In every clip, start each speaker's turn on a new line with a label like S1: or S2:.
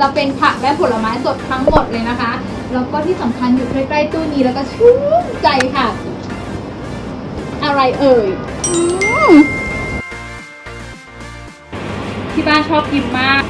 S1: จะเป็นผักและผลไม้สดทั้งหมดเลยนะคะ แล้วก็ที่สำคัญอยู่ใกล้ๆตู้นี้แล้วก็ชื่นใจค่ะ อะไรเอ่ยอ
S2: ที่บ้านชอบกินมาก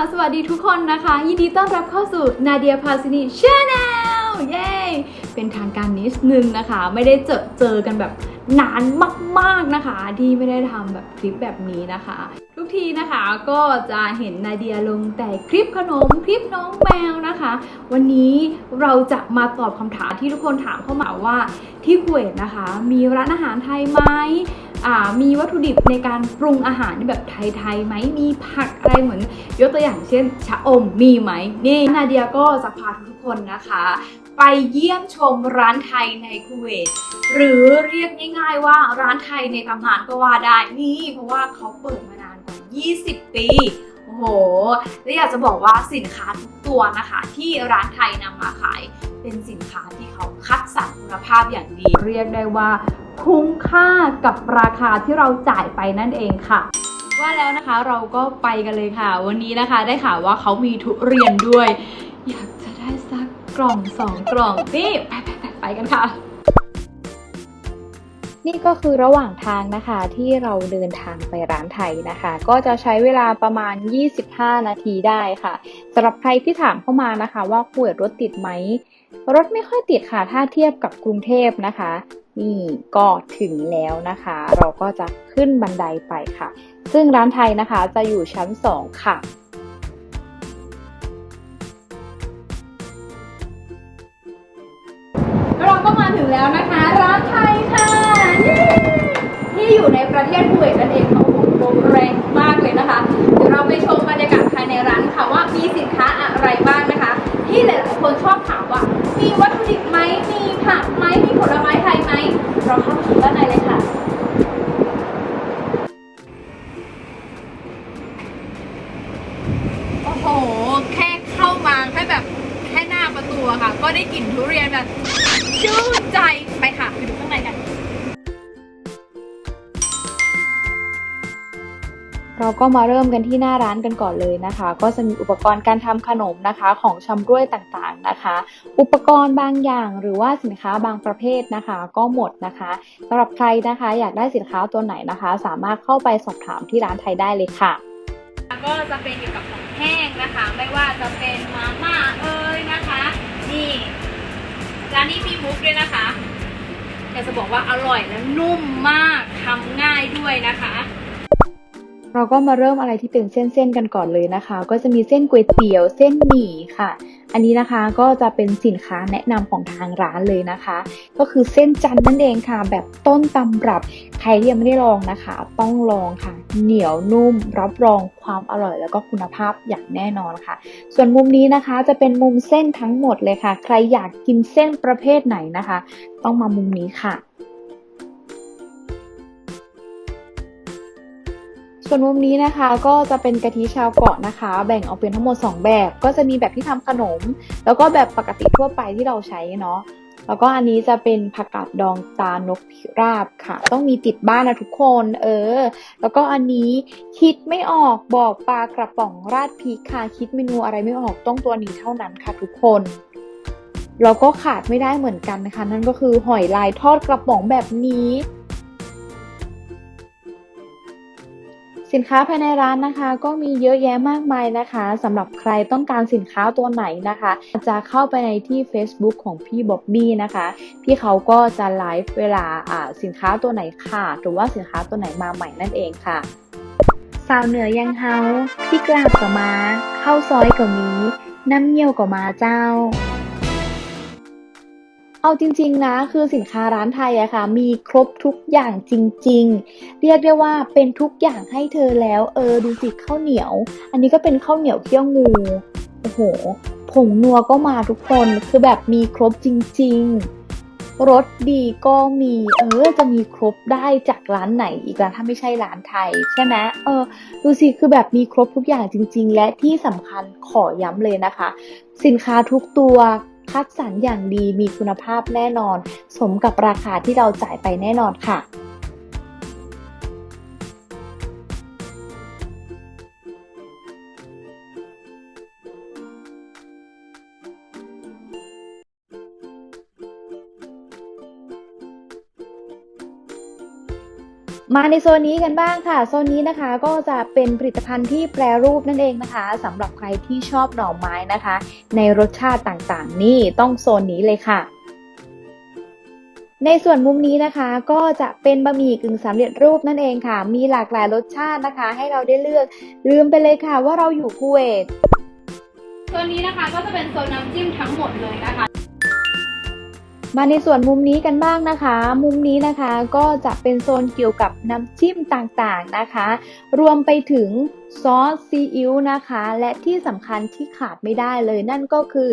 S1: ค่ะ สวัสดีทุกคนนะคะ ยินดีต้อนรับเข้าสู่นาเดียพาซินีชาแนลเย้เป็นทางการนิดนึงนะคะ ไม่ได้เจอเจอกันแบบนานมากๆนะคะ ที่ไม่ได้ทำแบบคลิปแบบนี้นะคะ ทุกทีนะคะก็จะเห็นนาเดียลงแต่คลิปขนมคลิปน้องแมวนะคะ วันนี้เราจะมาตอบคำถามที่ทุกคนถามเข้ามาว่าที่คุเวตนะคะ มีร้านอาหารไทยไหม มีวัตถุดิบในการปรุงอาหารแบบไทยๆไหมมีผักอะไรเหมือน ยกตัวอย่างเช่น ชะอมมีไหมนี่นาเดียก็จะพาทุกคนนะคะ ไปเยี่ยมชมร้านไทยในคูเวตหรือเรียกง่ายๆว่าร้านไทยในตำนานก็ว่าได้นี่เพราะว่าเขาเปิดมานานกว่า 20 ปีโอ้โหและอยากจะบอกว่าสินค้าทุกตัวนะคะ ที่ร้านไทยนำมาขายเป็นสินค้าที่เขาคัดสรรคุณภาพอย่างดี เรียกได้ว่า คุ้มค่ากับราคาที่เราจ่ายไปนั่นเองค่ะ ว่าแล้วนะคะเราก็ไปกันเลยค่ะ วันนี้นะคะได้ข่าวว่าเขามีทุเรียนด้วย อยากจะได้สักกล่องสองกล่องนี่ไปไปไปไปกันค่ะ
S3: นี่ก็คือระหว่างทางนะคะที่เราเดินทางไปร้านไทยนะคะ ก็จะใช้เวลาประมาณ 25 นาทีได้ค่ะสำหรับใครที่ถามเข้ามานะคะ ว่าคุยรถติดไหมรถไม่ค่อยติดค่ะถ้าเทียบกับกรุงเทพนะคะ นี่ก็ถึงแล้วนะคะ เราก็จะขึ้นบันไดไปค่ะ ซึ่งร้านไทยนะคะจะอยู่ชั้น 2 ค่ะ
S1: เราก็มาถึงแล้วนะคะ ร้านไทยค่ะที่อยู่ในประเทศคูเวตนั่นเองค่ะโอ้โหลมแรงมากเลยนะคะ เดี๋ยวเราไปชมบรรยากาศภายในร้านค่ะว่ามีสินค้าอะไรบ้างนะคะ ที่หลายๆคนชอบถามว่า มีวัตถุดิบไหมมีผักไหมมีผลไม้ไทยไหมเราเข้าไปชมด้านในเลยค่ะโอ้โห แค่เข้ามาแค่แบบแค่หน้าประตูอะค่ะ ก็ได้กลิ่นทุเรียนแบบชื่นใจ
S3: เราก็มาเริ่มกันที่หน้าร้านกันก่อนเลยนะคะ ก็จะมีอุปกรณ์การทำขนมนะคะของชำร่วยต่างๆนะคะ อุปกรณ์บางอย่างหรือว่าสินค้าบางประเภทนะคะ ก็หมดนะคะสำหรับใครนะคะอยากได้สินค้าตัวไหนนะคะ สามารถเข้าไปสอบถามที่ร้านไทยได้เลยค่ะ
S1: ก็จะเป็นเกี่ยวกับของแห้งนะคะ ไม่ว่าจะเป็นมาม่าเอ้ยนะคะนี่ร้านนี้มีมุกด้วยนะคะอยากจะบอกว่าอร่อยและนุ่มมากทำง่ายด้วยนะคะ
S3: เราก็มาเริ่มอะไรที่เป็นเส้นๆกันก่อนเลยนะคะ ก็จะมีเส้นก๋วยเตี๋ยวเส้นหมี่ค่ะ อันนี้นะคะก็จะเป็นสินค้าแนะนำของทางร้านเลยนะคะ ก็คือเส้นจันนั่นเองค่ะ แบบต้นตำรับใครที่ยังไม่ได้ลองนะคะ ต้องลองค่ะ เหนียวนุ่มรับรองความอร่อย แล้วก็คุณภาพอย่างแน่นอนค่ะ ส่วนมุมนี้นะคะจะเป็นมุมเส้นทั้งหมดเลยค่ะ ใครอยากกินเส้นประเภทไหนนะคะ ต้องมามุมนี้ค่ะ ส่วนมุมนี้นะคะก็จะเป็นกะทิชาวเกาะนะคะ แบ่งออกเป็นทั้งหมด 2 แบบ ก็จะมีแบบที่ทำขนม แล้วก็แบบปกติทั่วไปที่เราใช้เนาะแล้วก็อันนี้จะเป็นผักกาดดองตานกพิราบค่ะ ต้องมีติดบ้านนะทุกคน เออ แล้วก็อันนี้คิดไม่ออกบอกปลากระป๋องราดพริกค่ะคิดเมนูอะไรไม่ออกต้องตัวนี้เท่านั้นค่ะทุกคนแล้วก็ขาดไม่ได้เหมือนกันนะคะ นั่นก็คือหอยลายทอดกระป๋องแบบนี้ สินค้าภายในร้านนะคะก็มีเยอะแยะมากมายนะคะสำหรับใครต้องการสินค้าตัวไหนนะคะ จะเข้าไปในที่ Facebook ของพี่บ๊อบบี้นะคะพี่เขาก็จะไลฟ์เวลาอ่าสินค้าตัวไหนขาดหรือว่าสินค้าตัวไหนมาใหม่นั่นเองค่ะ สาวเหนือยังเฮาพี่กราบก็มาข้าวซอยก็มีน้ำเงี้ยวก็มาเจ้า เอาจริงๆนะคือสินค้าร้านไทยอะค่ะ มีครบทุกอย่างจริง ๆ เรียกได้ว่าเป็นทุกอย่างให้เธอแล้ว เออดูสิข้าวเหนียว อันนี้ก็เป็นข้าวเหนียวเคี่ยวงูโอ้โหผงนัวก็มาทุกคนคือแบบมีครบจริง ๆรสดีก็มีเออจะมีครบได้จากร้านไหนอีกล่ะถ้าไม่ใช่ร้านไทยใช่ไหมเออดูสิคือแบบมีครบทุกอย่างจริง ๆ และที่สำคัญขอย้ำเลยนะคะ สินค้าทุกตัว คัดสรรอย่างดีมีคุณภาพแน่นอน สมกับราคาที่เราจ่ายไปแน่นอนค่ะ มาในโซนนี้กันบ้างค่ะ โซนนี้นะคะก็จะเป็นผลิตภัณฑ์ที่แปรรูปนั่นเองนะคะสำหรับใครที่ชอบหน่อไม้นะคะ ในรสชาติต่างๆ นี่ต้องโซนนี้เลยค่ะ ในส่วนมุมนี้นะคะก็จะเป็นบะหมี่กึ่งสำเร็จรูปนั่นเองค่ะ มีหลากหลายรสชาตินะคะ ให้เราได้เลือกลืมไปเลยค่ะว่าเราอยู่คูเวต
S1: ตัวนี้นะคะก็จะเป็นโซนน้ำจิ้มทั้งหมดเลยนะคะ
S3: มาในส่วนมุมนี้กันบ้างนะคะ มุมนี้นะคะก็จะเป็นโซนเกี่ยวกับน้ำจิ้มต่างๆนะคะ รวมไปถึงซอสซีอิ๊วนะคะ และที่สำคัญที่ขาดไม่ได้เลยนั่นก็คือ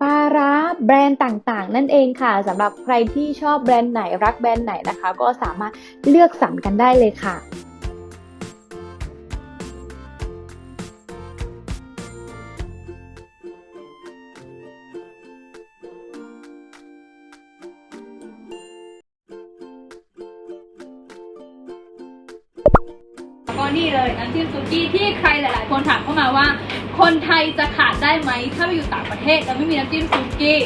S3: ปลาร้าแบรนด์ต่างๆ นั่นเองค่ะสำหรับใครที่ชอบแบรนด์ไหนรักแบรนด์ไหนนะคะ ก็สามารถเลือกสรรกันได้เลยค่ะ
S1: นี่เลยน้ำจิ้มซุกี้ที่ใครหลาย ๆ คนถามเข้ามาว่า คนไทยจะขาดได้ไหมถ้าไปอยู่ต่างประเทศแล้วไม่มีน้ำจิ้มซุกี้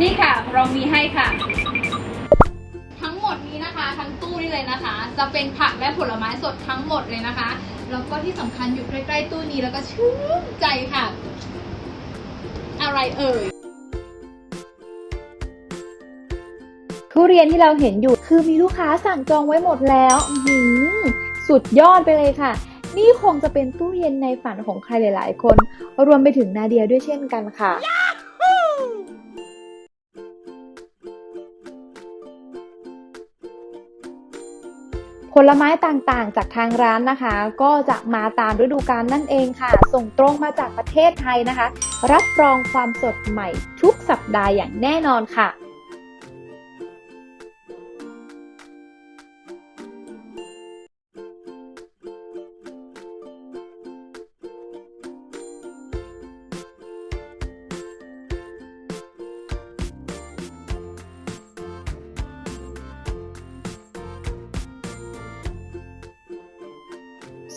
S1: นี่ค่ะเรามีให้ค่ะ ทั้งหมดนี้นะคะ ทั้งตู้นี่เลยนะคะ จะเป็นผักและผลไม้สดทั้งหมดเลยนะคะแล้วก็ที่สำคัญอยู่ใกล้ ๆ ตู้นี้แล้วก็ชื่นใจค่ะ อะไรเอ่ย
S3: ทุเรียนที่เราเห็นอยู่คือมีลูกค้าสั่งจองไว้หมดแล้วหื สุดยอดไปเลยค่ะ นี่คงจะเป็นตู้เย็นในฝันของใครหลาย ๆ คน รวมไปถึงนาเดียด้วยเช่นกันค่ะผลไม้ต่างๆ จากทางร้านนะคะ ก็จะมาตามฤดูกาลนั่นเองค่ะ ส่งตรงมาจากประเทศไทยนะคะ รับรองความสดใหม่ทุกสัปดาห์อย่างแน่นอนค่ะ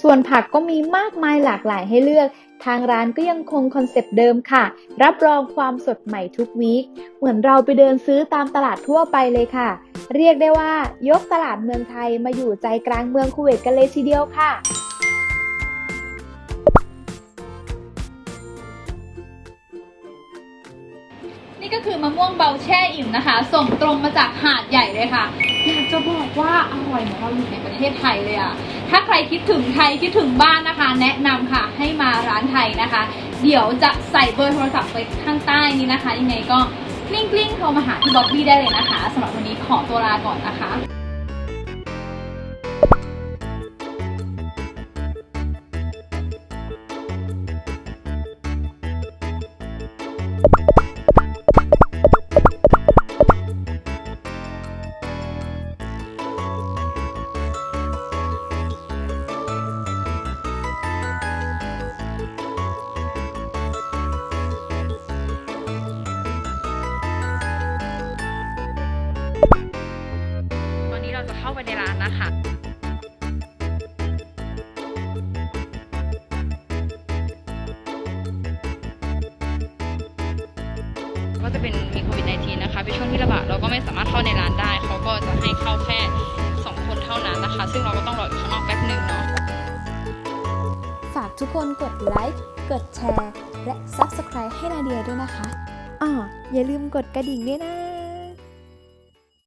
S3: ส่วนผักก็มีมากมายหลากหลายให้เลือก ทางร้านก็ยังคงคอนเซปต์เดิมค่ะ รับรองความสดใหม่ทุกวีค เหมือนเราไปเดินซื้อตามตลาดทั่วไปเลยค่ะ เรียกได้ว่ายกตลาดเมืองไทยมาอยู่ใจกลางเมืองคูเวตกันเลยทีเดียวค่ะ
S1: มะม่วงเบาแช่อิ่มนะคะ ส่งตรงมาจากหาดใหญ่เลยค่ะ อยากจะบอกว่าอร่อยเหมือนเราอยู่ในประเทศไทยเลยอะถ้าใครคิดถึงไทยคิดถึงบ้านนะคะ แนะนำค่ะให้มาร้านไทยนะคะ เดี๋ยวจะใส่เบอร์โทรศัพท์ไปข้างใต้นี้นะคะ ยังไงก็กลิ้งกลิ้งๆโทรมาหาพี่บ๊อบบี้ได้เลยนะคะสำหรับวันนี้ขอตัวลาก่อ
S4: นนะคะ ก็จะเป็นมีโควิด -19 นะคะเป็นช่วงที่ระบาดเราก็ไม่สามารถเข้าในร้านได้ เขาก็จะให้เข้าแค่ 2 คนเท่านั้นนะคะ ซึ่งเราก็ต้องรออยู่ข้างนอกแป๊บหนึ่งเนาะ
S1: ทุกคนกดไลค์กดแชร์ และ Subscribe ให้นาเดียด้วยนะคะอ่ออย่าลืมกดกระดิ่งด้วยนะ